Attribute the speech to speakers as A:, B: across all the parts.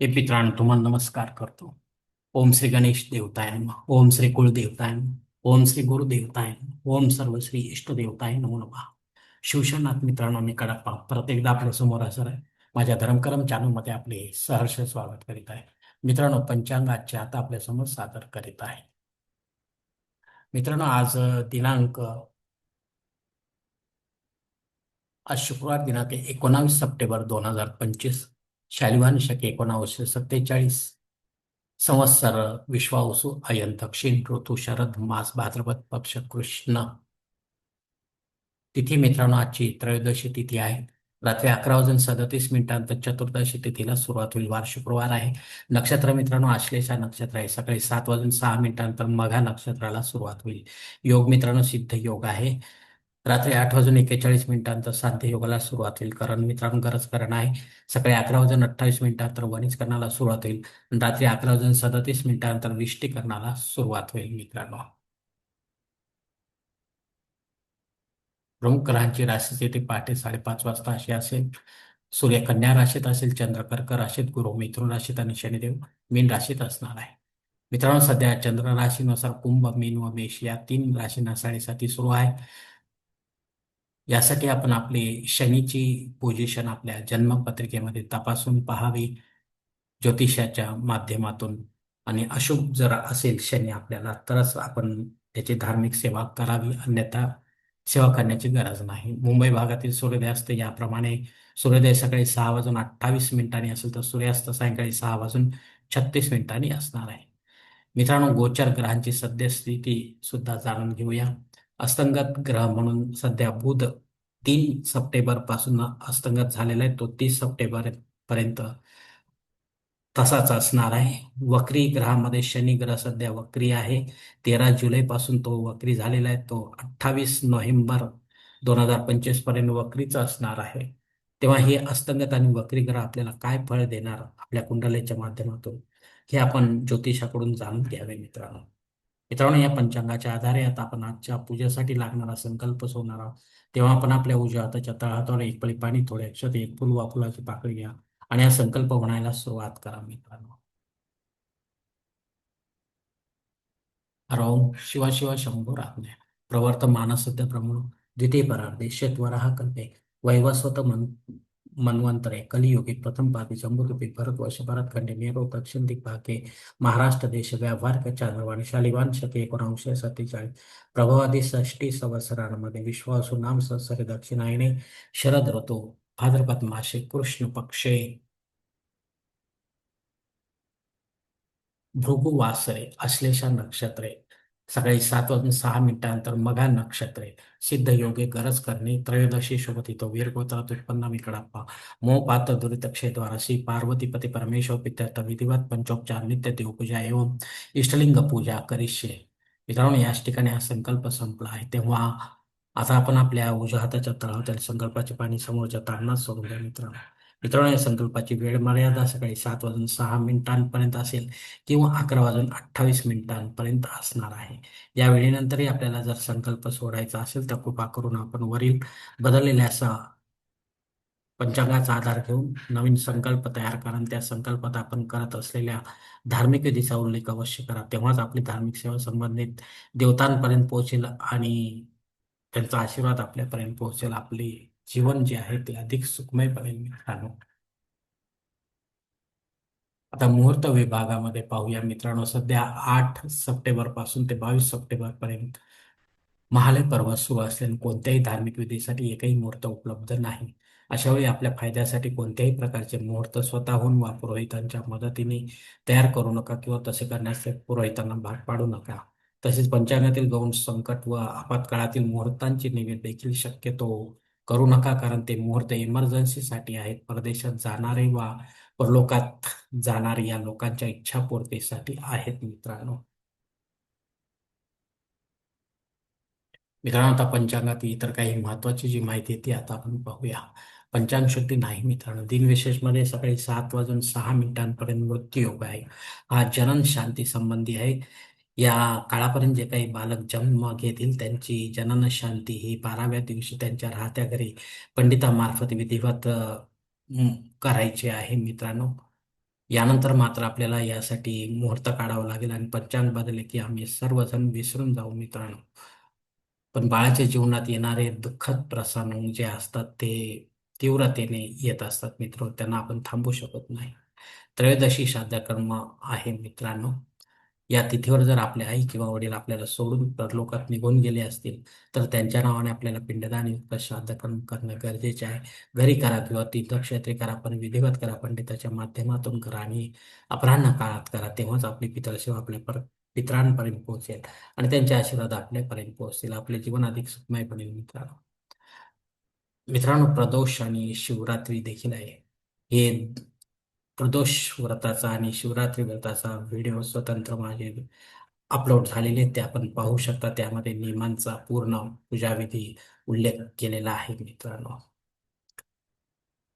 A: हे मित्रांनो तुम्हाला नमस्कार करतो. ओम श्री गणेश देवताय ओम श्री कुलदेवताय ओम श्री गुरुदेवताय ओम सर्व श्री इष्टदेवताय नमो नमः. शिवशनाथ मित्रांनो मी कडप्पा परत एकदा आपल्यासमोर असर आहे. माझ्या धर्मकरम चॅनलमध्ये आपले सहर्ष स्वागत करीत आहे. मित्रांनो पंचांग आजच्या आता आपल्यासमोर सादर करीत आहे. मित्रांनो आज दिनांक आज शुक्रवार दिनांक एकोणावीस सप्टेंबर दोन हजार पंचवीस. शालिवान शके एकोणावीसशे सत्तेचाळीस. संवत्सर विश्वावसु अयन दक्षिण ऋतू शरद मास भाद्रपद पक्ष कृष्ण. तिथी मित्रांनो आजची त्रयोदशी तिथी आहे. रात्री अकरा वाजून सदतीस मिनिटांत चतुर्दशी तिथीला सुरुवात होईल. वार शुक्रवार आहे. नक्षत्र मित्रांनो आश्लेषा नक्षत्र आहे. सकाळी सात वाजून सहा मिनिटांतर मघा नक्षत्राला सुरुवात होईल. योग मित्रांनो सिद्ध योग आहे. रात्री आठ वाजून एक्केचाळीस मिनिटांनंतर साध्य योगाला सुरुवात होईल. कारण मित्रांनो गरज कारण आहे सकाळी अकरा वाजून अठ्ठावीस मिनिटांतर वणीच सुरुवात होईल रात्री अकरा वाजून सदतीस मिनिटांतर विष्टीकरणाला सुरुवात होईल मित्रांनो. प्रमुख ग्रहांची राशीस्थिती पहाटे साडेपाच वाजता अशी असेल. सूर्य कन्या राशीत असेल चंद्र कर्क राशीत गुरु मिथुन राशीत आणि शनिदेव मीन राशीत असणार आहे. मित्रांनो सध्या चंद्र राशीनुसार कुंभ मीन व मेष या तीन राशींना साडेसाती सुरू आहे. यासाठी आपण आपली शनीची पोझिशन आपल्या जन्मपत्रिकेमध्ये तपासून पाहावी ज्योतिषाच्या माध्यमातून. आणि अशुभ जर असेल शनी आपल्याला तरच आपण त्याची धार्मिक सेवा करावी अन्यथा सेवा करण्याची गरज नाही. मुंबई भागातील सूर्योदयास्त याप्रमाणे सूर्योदय सकाळी सहा वाजून अठ्ठावीस मिनिटांनी असेल तर सूर्यास्त सायंकाळी सहा वाजून छत्तीस मिनिटांनी असणार आहे. मित्रांनो गोचर ग्रहांची सद्यस्थिती सुद्धा जाणून घेऊया. अस्तंगत ग्रह म्हणून सध्या बुध तीन सप्टेंबरपासून अस्तंगत झालेला आहे. तो तीस सप्टेंबर पर्यंत तसाच असणार आहे. वक्री ग्रहामध्ये शनी ग्रह सध्या वक्री आहे. तेरा जुलैपासून तो वक्री झालेला आहे. तो अठ्ठावीस नोव्हेंबर दोन हजार पंचवीसपर्यंत वक्रीचा असणार आहे. तेव्हा हे अस्तंगत आणि वक्री ग्रह आपल्याला काय फळ देणार आपल्या कुंडलेच्या माध्यमातून हे आपण ज्योतिषाकडून जाणून घ्यावे मित्रांनो. मित्रांनो या पंचांगाच्या आधारे आता आपण आजच्या पूजेसाठी लागणारा संकल्प सोडणार आहोत. तेव्हा आपण आपल्या उजव्या हाताच्या तळहातावर एक पळी पाणी थोडे अक्षत एक फुल वा फुलाची पाकळी घ्या आणि हा संकल्प म्हणायला सुरुवात करा मित्रांनो. हरओम शिवा शिवा शंभो राज्ञा प्रवर्त मानसद्य ब्रह्मणो द्वितीय परार्धे हा कल्पे वैवस्वत मन मन्वंतरे कलियुगी प्रथम पादी जम्बूद्वीपे भरतवर्ष भरतखंडे नेरो दक्षिण दिग्भागे महाराष्ट्र देश व्यावहारिक चांद्रवाणी शालिवान शके एकोणऐंशी सत्तेचाळीस प्रभावादी षष्टी संवत्सरांमध्ये विश्वासू नाम संसरे दक्षिणायने शरद ऋतू भाद्रपद मासे कृष्ण पक्षे। भृगुवासरे अश्लेषा नक्षत्रे सकाळी सात वाजून सहा मिनिटानंतर मघा नक्षत्रे. सिद्ध योगे गरज करणे. त्रयोदशी शोभतितो वीरगोत्र दुष्पन्ना विकडाप्पा मोह पात्र दुरितक्षे द्वारा श्री पार्वतीपती परमेश्वर पित्यर्थ विधिवत पंचोपचार. नित्य देवपूजा एवं इष्टलिंग पूजा करिष्ये. मित्रांनो याच ठिकाणी हा संकल्प संपला आहे. तेव्हा आता आपण आपल्या उजव्या हाताच्या तळावर संकल्पाचे पाणी समोरच्या तारणात सोडूया मित्रांनो. मित्रांनो या संकल्पाची वेळ मर्यादा सकाळी सात वाजून सहा मिनिटांपर्यंत असेल किंवा अकरा वाजून अठ्ठावीस मिनिटांपर्यंत असणार आहे. या वेळेनंतरही आपल्याला जर संकल्प सोडायचा असेल तर कृपा करून आपण वरील बदललेल्या असा पंचांगाचा आधार घेऊन नवीन संकल्प तयार करा त्या संकल्पात आपण करत असलेल्या धार्मिक विधीचा उल्लेख अवश्य करा. तेव्हाच आपली धार्मिक सेवा संबंधित देवतांपर्यंत पोहोचेल आणि त्यांचा आशीर्वाद आपल्यापर्यंत पोहोचेल. आपली जीवन जे आहे ते अधिक सुखमय बनेल मित्रांनो आता मुहूर्त विभागामध्ये पाहूया मित्रांनो सध्या आठ सप्टेंबरपासून ते बावीस सप्टेंबर पर्यंत महालय पर्व सुरू असल्याने कोणत्याही धार्मिक विधीसाठी एकही मुहूर्त उपलब्ध नाही. अशा वेळी आपल्या फायद्यासाठी कोणत्याही प्रकारचे मुहूर्त स्वतःहून वा पुरोहितांच्या मदतीने तयार करू नका किंवा तसे करण्यास पुरोहितांना भाग पाडू नका. तसेच पंचांगातील गौण संकट व आपत्काळातील मुहूर्तांची निवेद देखील शक्यतो करू नका कारण ते मुहूर्त इमर्जन्सीसाठी आहेत. परदेशात जाणारे वा परलोकात जाणारे या लोकांच्या इच्छापूर्तीसाठी आहेत मित्रांनो. मित्रांनो आता पंचांगात इतर काही महत्वाची जी माहिती आहे ती आता आपण पाहूया पंचांग शुद्धी नाही मित्रांनो. दिनविशेषमध्ये सकाळी सात वाजून सहा मिनिटांपर्यंत मृत्यू योग आहे. हा जनन शांती संबंधी आहे. या काळापर्यंत जे काही बालक जन्म घेतील त्यांची जनन शांती ही बाराव्या दिवशी त्यांच्या राहत्या घरी पंडितामार्फत विधिवत करायची आहे मित्रांनो. यानंतर मात्र आपल्याला यासाठी मुहूर्त काढावा लागेल आणि पंचांग बदलले की आम्ही सर्वजण विसरून जाऊ मित्रांनो. पण बाळाच्या जीवनात येणारे दुःखद प्रसंग जे असतात ते तीव्रतेने येत असतात मित्र. त्यांना आपण थांबू शकत नाही. त्रयोदशी श्राद्ध कर्म आहे मित्रांनो. या तिथीवर जर आपले आई किंवा वडील आपल्याला सोडून परलोकात निघून गेले असतील तर त्यांच्या नावाने आपल्याला पिंडदान युक्त श्राद्ध करणं गरजेचे आहे. घरी करा किंवा तीर्थक्षेत्री करा पण विधिवत करा पंडिताच्या माध्यमातून करा आणि अपराह्न काळात करा तेव्हाच आपली पितळसेवा आपल्या पर पितरांपर्यंत पोहोचेल आणि त्यांचे आशीर्वाद आपल्यापर्यंत पोहोचतील. आपले जीवन अधिक सुखमय बनेल मित्रांनो. मित्रांनो प्रदोष आणि शिवरात्री देखील आहे. हे प्रदोष व्रताचा आणि शिवरात्री व्रताचा व्हिडिओ स्वतंत्र माझे अपलोड झालेले ते आपण पाहू शकता. त्यामध्ये नियमांचा पूर्ण पूजाविधी उल्लेख केलेला आहे मित्रांनो.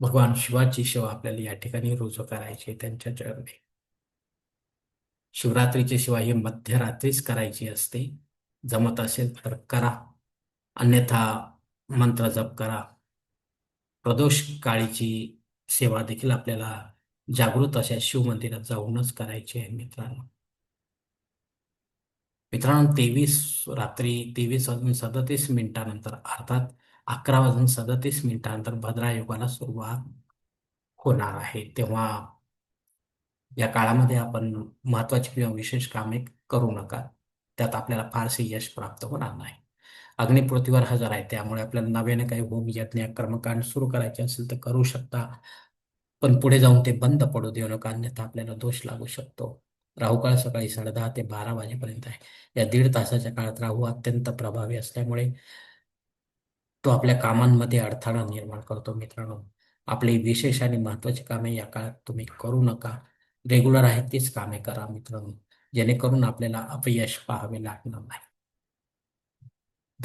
A: भगवान शिवाची सेवा आपल्याला या ठिकाणी रुजू करायची आहे त्यांच्या चरणी. शिवरात्रीची सेवा ही मध्यरात्रीच करायची असते. जमत असेल तर करा. अन्यथा मंत्र जप करा. प्रदोष काळीची सेवा देखील आपल्याला जागृत अशा शिवमंदिरात जाऊनच करायची आहे मित्रांनो. मित्रांनो तेवीस रात्री तेवीस वाजून सदतीस मिनिटानंतर अर्थात अकरा वाजून सदतीस मिनिटानंतर भद्रायुगाला सुरुवात होणार आहे. तेव्हा या काळामध्ये आपण महत्वाची किंवा विशेष कामे करू नका. त्यात आपल्याला फारसे यश प्राप्त होणार नाही. अग्निपृथ्वीवर हजर आहे त्यामुळे आपल्याला नव्याने काही होम यज्ञ कर्मकांड सुरू करायचे असेल तर करू शकता. पण पुढे जाऊन ते बंद पडू देऊ नका अन्यथा आपल्याला दोष लागू शकतो. राहू काळ सकाळी साडेदहा ते बारा वाजेपर्यंत आहे. या दीड तासाच्या काळात राहू अत्यंत प्रभावी असल्यामुळे तो आपल्या कामांमध्ये अडथळा निर्माण करतो मित्रांनो. आपली विशेष आणि महत्वाची कामे या काळात तुम्ही करू नका. रेग्युलर आहेत तीच कामे करा मित्रांनो. जेणेकरून आपल्याला अपयश पाहावे लागणार नाही.